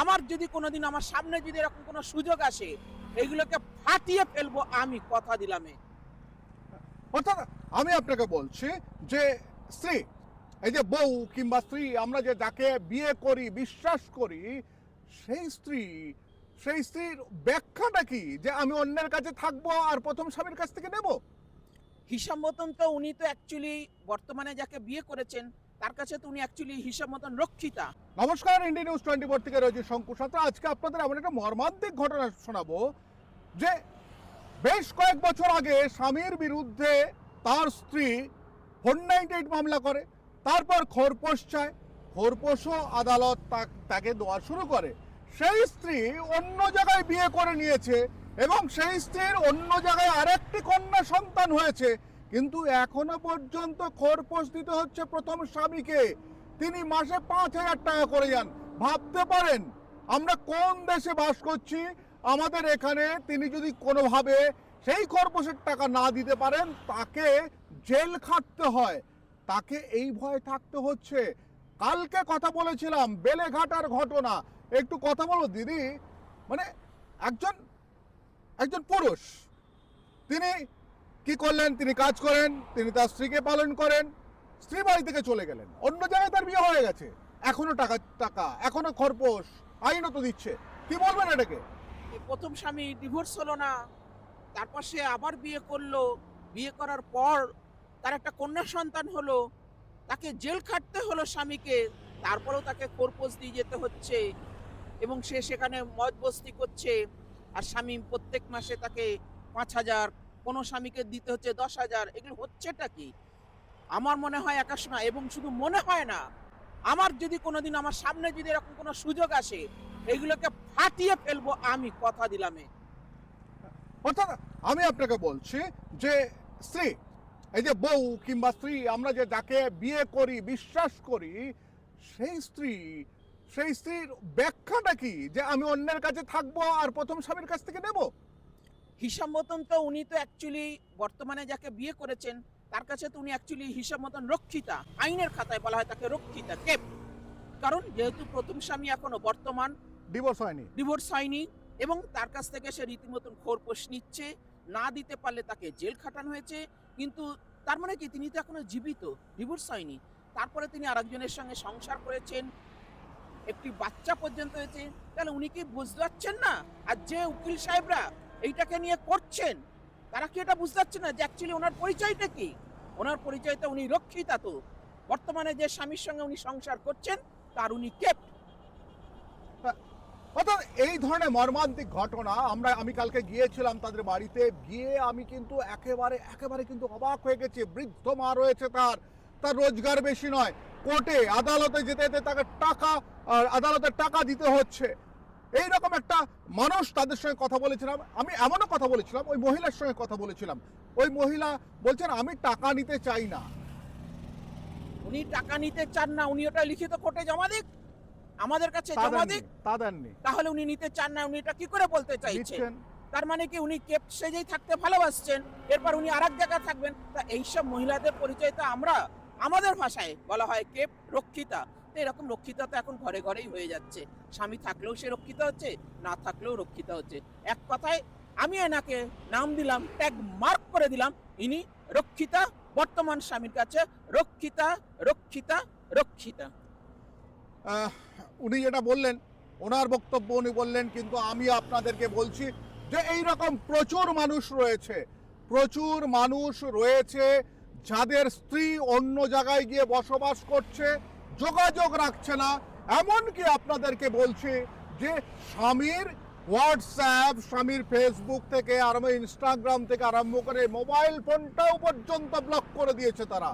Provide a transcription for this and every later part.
আমার যদি কোনোদিন আমার সামনে যদি এরকম কোনো সুযোগ আসে এগুলোকে ফাটিয়ে ফেলব আমি কথা দিলামে অর্থাৎ আমি আপনাকে বলছি যে স্ত্রী এই যে বউ কিংবা স্ত্রী আমরা যে যাকে বিয়ে করি বিশ্বাস করি সেই স্ত্রী সেই স্ত্রীর ব্যাখ্যাটা কি? যে আমি অন্যের কাছে থাকব আর প্রথম স্বামীর কাছ থেকে নেব? হিসাব মতন তো উনি তো অ্যাকচুয়ালি বর্তমানে যাকে বিয়ে করেছেন তার কাছে তো উনি অ্যাকচুয়ালি হিসাব মতন রক্ষিতা। নমস্কার ইন্ডিয়া নিউজ টোয়েন্টি ফোর থেকে রয়েছে শঙ্কু সাথে আজকে আপনাদের এমন একটা মর্মান্তিক ঘটনা শোনাবো, যে বেশ কয়েক বছর আগে স্বামীর বিরুদ্ধে তার স্ত্রী ফোর নাইনটি এইট মামলা করে, তারপর খোরপোশ চায়, খোরপোশও আদালত তাকে দেওয়া শুরু করে। সেই স্ত্রী অন্য জায়গায় বিয়ে করে নিয়েছে এবং সেই স্ত্রীর অন্য জায়গায় আরেকটি কন্যা সন্তান হয়েছে। কিন্তু এখনও পর্যন্ত খোরপোশ দিতে হচ্ছে প্রথম স্বামীকে। তিনি মাসে পাঁচ হাজার টাকা করে যান ভাবতে পারেন, আমরা কোন দেশে বাস করছি? আমাদের এখানে তিনি যদি কোনোভাবে সেই খরপোশের টাকা না দিতে পারেন, তাকে জেল খাটতে হয়। তাকে এই ভয় থাকতে হচ্ছে। কালকে কথা বলেছিলাম, বেলেঘাটার ঘটনা। একটু কথা বলো, দিদি। মানে একজন একজন পুরুষ। তিনি কি করলেন? তিনি কাজ করেন, তিনি তার স্ত্রীকে পালন করেন, স্ত্রী বাড়ি থেকে চলে গেলেন। অন্য জায়গায় তার বিয়ে হয়ে গেছে। এখনও টাকা টাকা, এখনও খরপোশ, আইনত দিচ্ছে। কি বলবেন এটাকে? প্রথম স্বামী ডিভোর্স হলো না, তারপর সে আবার বিয়ে করল। বিয়ে করার পর তার একটা কন্যা সন্তান হলো, তাকে জেল খাটতে হলো স্বামীকে, তারপরেও তাকে কোরপোষ দিয়ে যেতে হচ্ছে এবং সে সেখানে মদ বস্তি করছে। আর স্বামী প্রত্যেক মাসে তাকে পাঁচ হাজার কোনো স্বামীকে দিতে হচ্ছে দশ হাজার, এগুলো হচ্ছেটা কি? আমার মনে হয় একাশ না, এবং শুধু মনে হয় না, আমার যদি কোনোদিন আমার সামনে যদি এরকম কোনো সুযোগ আসে, এগুলোকে ফাটিয়ে ফেলব আমি কথা দিলামে অর্থাৎ আমি আপনাকে বলছি যে স্ত্রী, এই যে বউ কিংবা স্ত্রী, আমরা যে যাকে বিয়ে করি, বিশ্বাস করি, সেই স্ত্রী, সেই স্ত্রীর ব্যাখ্যাটা কি? যে আমি অন্যের কাছে থাকব আর প্রথম স্বামীর কাছ থেকে নেব? হিসাব মতন তো উনি তো অ্যাকচুয়ালি বর্তমানে যাকে বিয়ে করেছেন তার কাছে তো উনি অ্যাকচুয়ালি হিসাব মতন রক্ষিতা আইনের খাতায় বলা হয় তাকে রক্ষিতা কেপ। কারণ যেহেতু প্রথম স্বামী এখনও বর্তমান ডিভোর্স হয়নি। ডিভোর্স হয়নি এবং তার কাছ থেকে সে রীতিমতন খোরপোশ নিচ্ছে না দিতে পারলে তাকে জেল খাটানো হয়েছে কিন্তু তার মানে কি তিনি তো এখনও জীবিত ডিভোর্স হয়নি। তারপরে তিনি আরেকজনের সঙ্গে সংসার করেছেন একটি বাচ্চা পর্যন্ত হয়েছে তাহলে উনি কি বুঝতে পারছেন না? আর যে উকিল সাহেবরা এইটাকে নিয়ে করছেন? তারা কি এটা বুঝতে পারছেন না যে অ্যাকচুয়ালি ওনার পরিচয়টা কি? ওনার পরিচয়টা উনি রক্ষিতা তো বর্তমানে যে স্বামীর সঙ্গে উনি সংসার করছেন, তার উনি কেপ্ট অর্থাৎ এই ধরনের মর্মান্তিক ঘটনা, আমরা, আমি কালকে গিয়েছিলাম তাদের বাড়িতে, গিয়ে আমি কিন্তু একেবারে একেবারে কিন্তু অবাক হয়ে গেছি। বৃদ্ধ মা রয়েছে তার। তার রোজগার বেশি নয়। কোর্টে আদালতে যেতে যেতে তাকে টাকা, আর আদালতের টাকা দিতে হচ্ছে। এই রকম একটা মানুষ তাদের সঙ্গে কথা বলেছিলাম। আমি এমনও কথা বলেছিলাম ওই মহিলার সঙ্গে কথা বলেছিলাম। ওই মহিলা বলছেন আমি টাকা নিতে চাই না। উনি টাকা নিতে চান না উনি ওটা লিখিত কোর্টে জমা দিক আমাদের কাছে জমা দিক। তা দেননি। তাহলে উনি নিতে চান না উনি এটা কি করে বলতে চাইছেন? তার মানে কি উনি কেপ সেজেই থাকতে ভালোবাসছেন? এরপর উনি আরেক জায়গায় থাকবেন। তা এইসব মহিলাদের পরিচয় তো আমরা আমাদের ভাষায় বলা হয় কেপ রক্ষিতা। এরকম রক্ষিতা তো এখন ঘরে ঘরেই হয়ে যাচ্ছে। স্বামী থাকলেও সে রক্ষিতা হচ্ছে, না থাকলেও রক্ষিতা হচ্ছে। এক কথায় আমি এনাকে নাম দিলাম ট্যাগ মার্ক করে দিলাম, ইনি রক্ষিতা, বর্তমান স্বামীর কাছে রক্ষিতা রক্ষিতা রক্ষিতা। উনি যেটা বললেন, ওনার বক্তব্য উনি বললেন, কিন্তু আমি আপনাদেরকে বলছি যে এই রকম প্রচুর মানুষ রয়েছে, প্রচুর মানুষ রয়েছে যাদের স্ত্রী অন্য জায়গায় গিয়ে বসবাস করছে যোগাযোগ রাখছে না। এমনকি আপনাদেরকে বলছি যে স্বামীর হোয়াটসঅ্যাপ, স্বামীর ফেসবুক থেকে আরম্ভ, ইনস্টাগ্রাম থেকে আরম্ভ করে মোবাইল ফোনটাও পর্যন্ত ব্লক করে দিয়েছে তারা।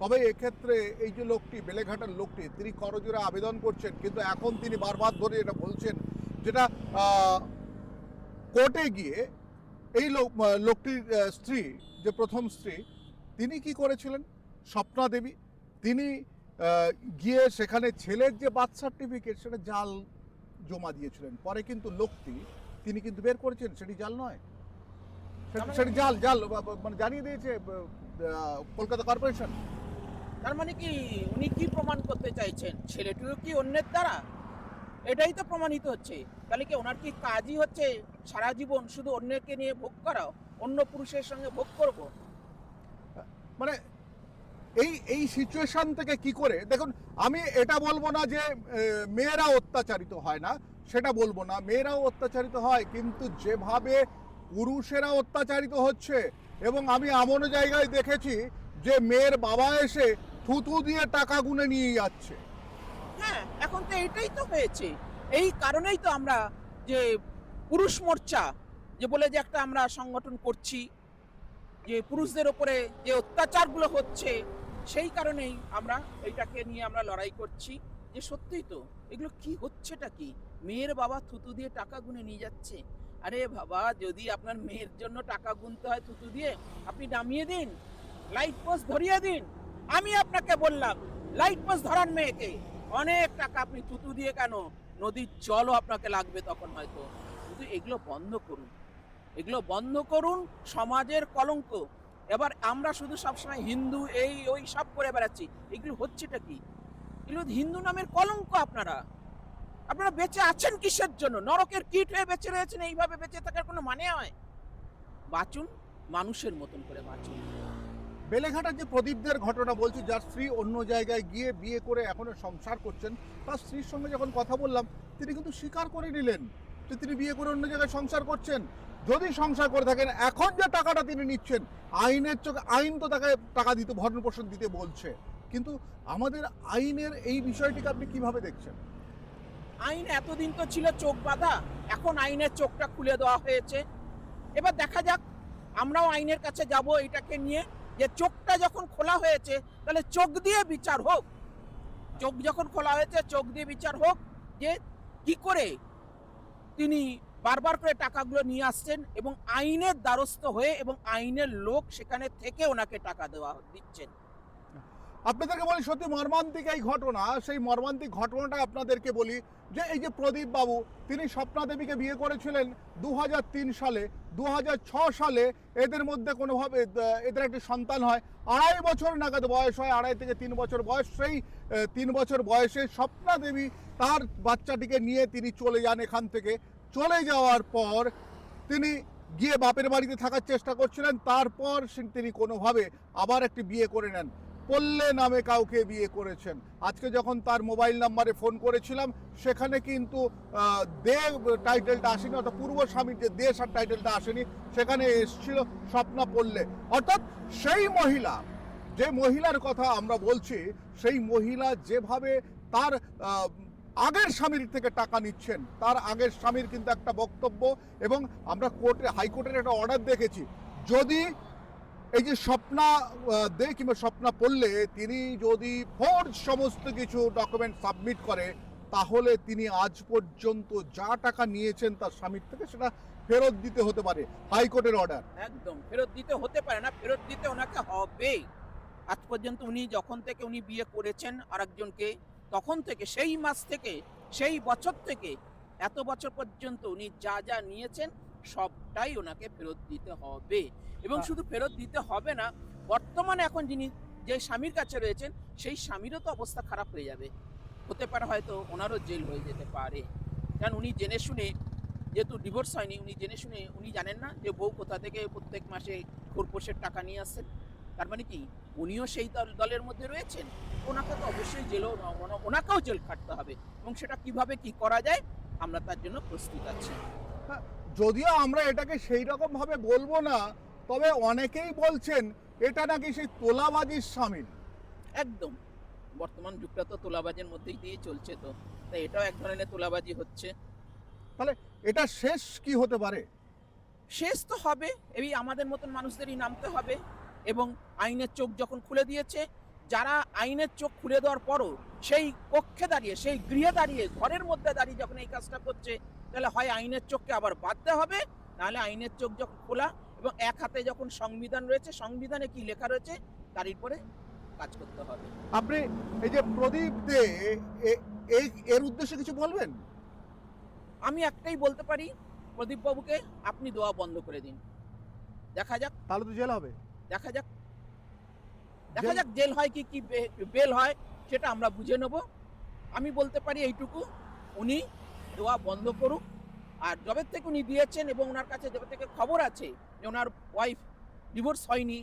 তবে এক্ষেত্রে এই যে লোকটি, বেলেঘাটার লোকটি, তিনি করজোরে আবেদন করছেন, কিন্তু এখন তিনি বারবার ধরে এটা বলছেন যেটা কোর্টে গিয়ে এই লোক লোকটির স্ত্রী, যে প্রথম স্ত্রী, তিনি কি করেছিলেন? স্বপ্না দেবী, তিনি গিয়ে সেখানে ছেলের যে বার্থ সার্টিফিকেট সেটা জাল জমা দিয়েছিলেন। পরে কিন্তু লোকটি তিনি কিন্তু বের করেছেন সেটি জাল নয়। সেটি- সেটি জাল জাল মানে জানিয়ে দিয়েছে কলকাতা কর্পোরেশন। তার মানে কি উনি কি প্রমাণ করতে চাইছেন? ছেলেটিও কি অন্যের দ্বারা? এটাই তো প্রমাণিত হচ্ছে। তাহলে কি ওনার কি কাজই হচ্ছে সারা জীবন শুধু অন্যকে নিয়ে ভোগ করা অন্য পুরুষের সঙ্গে ভোগ করব? মানে এই এই সিচুয়েশন থেকে কি করে? দেখুন, আমি এটা বলব না যে মেয়েরা অত্যাচারিত হয় না, সেটা বলব না। মেয়েরাও অত্যাচারিত হয়, কিন্তু যেভাবে পুরুষেরা অত্যাচারিত হচ্ছে, এবং আমি এমন জায়গায় দেখেছি যে মেয়ের বাবা এসে থুতু দিয়ে টাকা গুনে নিয়ে যাচ্ছে। হ্যাঁ এখন তো এটাই তো হয়েছে। এই কারণেই তো আমরা যে পুরুষ মোর্চা, যে বলে যে একটা আমরা সংগঠন করছি, যে পুরুষদের ওপরে যে অত্যাচারগুলো হচ্ছে সেই কারণেই আমরা এইটাকে নিয়ে আমরা লড়াই করছি। যে সত্যিই তো, এগুলো কি হচ্ছেটা কি? মেয়ের বাবা থুতু দিয়ে টাকা গুনে নিয়ে যাচ্ছে। আরে বাবা, যদি আপনার মেয়ের জন্য টাকা গুনতে হয় থুতু দিয়ে, আপনি নামিয়ে দিন লাইট পোস্ট ধরিয়ে দিন। আমি আপনাকে বললাম লাইট পোস্ট ধরান মেয়েকে। অনেক টাকা আপনি থুতু দিয়ে কেন? নদীর জলও আপনাকে লাগবে তখন হয়তো। কিন্তু এগুলো বন্ধ করুন। এগুলো বন্ধ করুন সমাজের কলঙ্ক। এবার আমরা শুধু সবসময় হিন্দু, এই, ওই সব করে বেড়াচ্ছি। এগুলো হচ্ছেটা কি? এগুলো হিন্দু নামের কলঙ্ক আপনারা। আপনারা বেঁচে আছেন কিসের জন্য? নরকের কীট হয়ে বেঁচে রয়েছেন, এইভাবে বেঁচে থাকার কোনো মানে হয়? বাঁচুন, মানুষের মতন করে বাঁচুন। বেলেঘাটার যে প্রদীপদের ঘটনা বলছি, যার স্ত্রী অন্য জায়গায় গিয়ে বিয়ে করে এখনও সংসার করছেন, তার স্ত্রীর সঙ্গে যখন কথা বললাম, তিনি কিন্তু স্বীকার করে নিলেন যে তিনি বিয়ে করে অন্য জায়গায় সংসার করছেন। যদি সংসার করে থাকেন, এখন যে টাকাটা তিনি নিচ্ছেন, আইনের চোখে, আইন তো তাকে টাকা দিতে, ভরণ পোষণ দিতে বলছে। কিন্তু আমাদের আইনের এই বিষয়টিকে আপনি কীভাবে দেখছেন? আইন এতদিন তো ছিল চোখ বাঁধা, এখন আইনের চোখটা খুলে দেওয়া হয়েছে। এবার দেখা যাক, আমরাও আইনের কাছে যাব এটাকে নিয়ে, যে চোখটা যখন খোলা হয়েছে, তাহলে চোখ দিয়ে বিচার হোক। চোখ যখন খোলা হয়েছে, চোখ দিয়ে বিচার হোক, যে কি করে তিনি বারবার করে টাকাগুলো নিয়ে আসছেন এবং আইনের দ্বারস্থ হয়ে এবং আইনের লোক সেখানে থেকে ওনাকে টাকা দেওয়া দিচ্ছেন। আপনাদেরকে বলি, সত্যি মর্মান্তিক এই ঘটনা, সেই মর্মান্তিক ঘটনাটা আপনাদেরকে বলি যে এই যে প্রদীপ বাবু, তিনি স্বপ্না দেবীকে বিয়ে করেছিলেন দু হাজার তিন সালে দু সালে এদের মধ্যে কোনোভাবে এদের একটি সন্তান হয়, আড়াই বছর নাগাদ বয়স হয়, আড়াই থেকে তিন বছর বয়স, সেই তিন বছর বয়সে স্বপ্না দেবী তার বাচ্চাটিকে নিয়ে তিনি চলে যান এখান থেকে। চলে যাওয়ার পর তিনি গিয়ে বাপের বাড়িতে থাকার চেষ্টা করছিলেন, তারপর তিনি কোনোভাবে আবার একটি বিয়ে করে নেন। পল্লে নামে কাউকে বিয়ে করেছেন। আজকে যখন তার মোবাইল নাম্বারে ফোন করেছিলাম, সেখানে কিন্তু দে টাইটেলটা আসেনি, অর্থাৎ পূর্ব স্বামীর যে দেশ আর টাইটেলটা আসেনি, সেখানে এসেছিল স্বপ্না পল্লে। অর্থাৎ সেই মহিলা, যে মহিলার কথা আমরা বলছি, সেই মহিলা যেভাবে তার আগের স্বামীর থেকে টাকা নিচ্ছেন। তার আগের স্বামীর কিন্তু একটা বক্তব্য এবং আমরা কোর্টে, হাইকোর্টের একটা অর্ডার দেখেছি। যদি এই যে স্বপ্না দে কিংবা স্বপ্না পড়লে তিনি যদি ফোর্জ সমস্ত কিছু ডকুমেন্ট সাবমিট করে, তাহলে তিনি আজ পর্যন্ত যা টাকা নিয়েছেন তার স্বামীর থেকে সেটা ফেরত দিতে হতে পারে, হাইকোর্টের অর্ডার। একদম, ফেরত দিতে হতে পারে না, ফেরত দিতে ওনাকে হবে আজ পর্যন্ত উনি যখন থেকে উনি বিয়ে করেছেন, আরেকজনকে তখন থেকে সেই মাস থেকে সেই বছর থেকে এত বছর পর্যন্ত উনি যা যা নিয়েছেন সবটাই ওনাকে ফেরত দিতে হবে। এবং হ্যাঁ। শুধু ফেরত দিতে হবে না বর্তমানে এখন যিনি যে স্বামীর কাছে রয়েছেন সেই স্বামীরও তো অবস্থা খারাপ হয়ে যাবে। হতে পারে হয়তো ওনারও জেল হয়ে যেতে পারে। কারণ উনি জেনে শুনে যেহেতু ডিভোর্স হয়নি উনি জেনে শুনে উনি জানেন না যে বউ কোথা থেকে প্রত্যেক মাসে খোরপোশের টাকা নিয়ে আসছেন। তার মানে কি? উনিও সেই দল দলের মধ্যে রয়েছেন? ওনাকে তো অবশ্যই জেলও ওনা- ওনাকেও জেল খাটতে হবে। এবং সেটা কীভাবে কি করা যায় আমরা তার জন্য প্রস্তুত আছি। যদিও আমরা এটাকে সেই রকম ভাবে বলব না তবে অনেকেই বলছেন এটা নাকি সেই তোলাবাজির সামিল। একদম। বর্তমান যুগটা তো তোলাবাজের মধ্যেই দিয়ে চলছে তো। তাই এটাও এক ধরনের তোলাবাজি হচ্ছে। তাহলে এটা শেষ কি হতে পারে? শেষ তো হবে। এই আমাদের মতন মানুষদেরই নামতে হবে। এবং আইনের চোখ যখন খুলে দিয়েছে যারা আইনের চোখ খুলে দেওয়ার পরও সেই কক্ষে দাঁড়িয়ে সেই গৃহে দাঁড়িয়ে ঘরের মধ্যে দাঁড়িয়ে যখন এই কাজটা করছে তাহলে হয় আইনের চোখকে আবার বাঁধতে হবে নাহলে আইনের চোখ যখন খোলা এবং এক হাতে যখন সংবিধান রয়েছে সংবিধানে কি লেখা রয়েছে তার উপরে কাজ করতে হবে। আপনি এই যে প্রদীপ দে এই এর উদ্দেশ্যে কিছু বলবেন? আমি একটাই বলতে পারি প্রদীপ বাবুকে আপনি দোয়া বন্ধ করে দিন। দেখা যাক। তাহলে তো জেল হবে। দেখা যাক। দেখা যাক জেল হয় কি কি বেল হয় সেটা আমরা বুঝে নেব। আমি বলতে পারি এইটুকু উনি দেওয়া বন্ধ করুক। আর যবে থেকে উনি দিয়েছেন এবং ওনার কাছে যবে থেকে খবর আছে যে ওনার ওয়াইফ ডিভোর্স হয়নি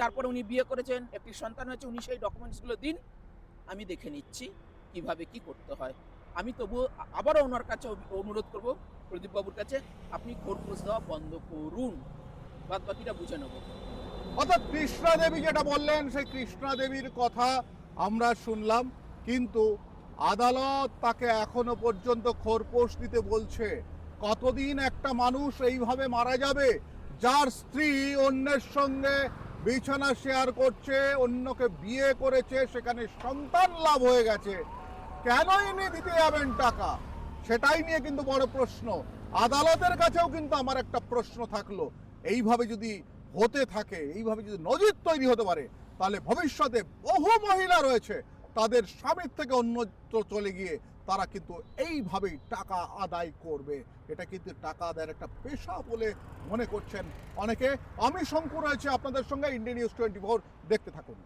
তারপরে উনি বিয়ে করেছেন একটি সন্তান হয়েছে উনি সেই ডকুমেন্টসগুলো দিন। আমি দেখে নিচ্ছি কীভাবে কি করতে হয়। আমি তবু আবারও ওনার কাছে অনুরোধ করব প্রদীপবাবুর কাছে আপনি খোরপোশ দেওয়া বন্ধ করুন। বাদ বাকিটা বুঝে নেব। অর্থাৎ কৃষ্ণা দেবী যেটা বললেন, সেই কৃষ্ণা দেবীর কথা আমরা শুনলাম, কিন্তু আদালত তাকে এখনও পর্যন্ত খোরপোশ দিতে বলছে। কতদিন একটা মানুষ এইভাবে মারা যাবে? যার স্ত্রী অন্যের সঙ্গে বিছানা শেয়ার করছে, অন্যকে বিয়ে করেছে, সেখানে সন্তান লাভ হয়ে গেছে। কেন এনে দিতে যাবেন টাকা? সেটাই নিয়ে কিন্তু বড় প্রশ্ন। আদালতের কাছেও কিন্তু আমার একটা প্রশ্ন থাকল। এইভাবে যদি হতে থাকে, এইভাবে যদি নজির তৈরি হতে পারে, তাহলে ভবিষ্যতে বহু মহিলা রয়েছে, তাদের স্বামীর থেকে অন্যত্র চলে গিয়ে তারা কিন্তু এইভাবেই টাকা আদায় করবে। এটা কিন্তু টাকা আদায়ের একটা পেশা বলে মনে করছেন অনেকে। আমি শঙ্কু রয়েছে, আপনাদের সঙ্গে ইন্ডিয়া নিউজ টোয়েন্টি ফোর দেখতে থাকুন।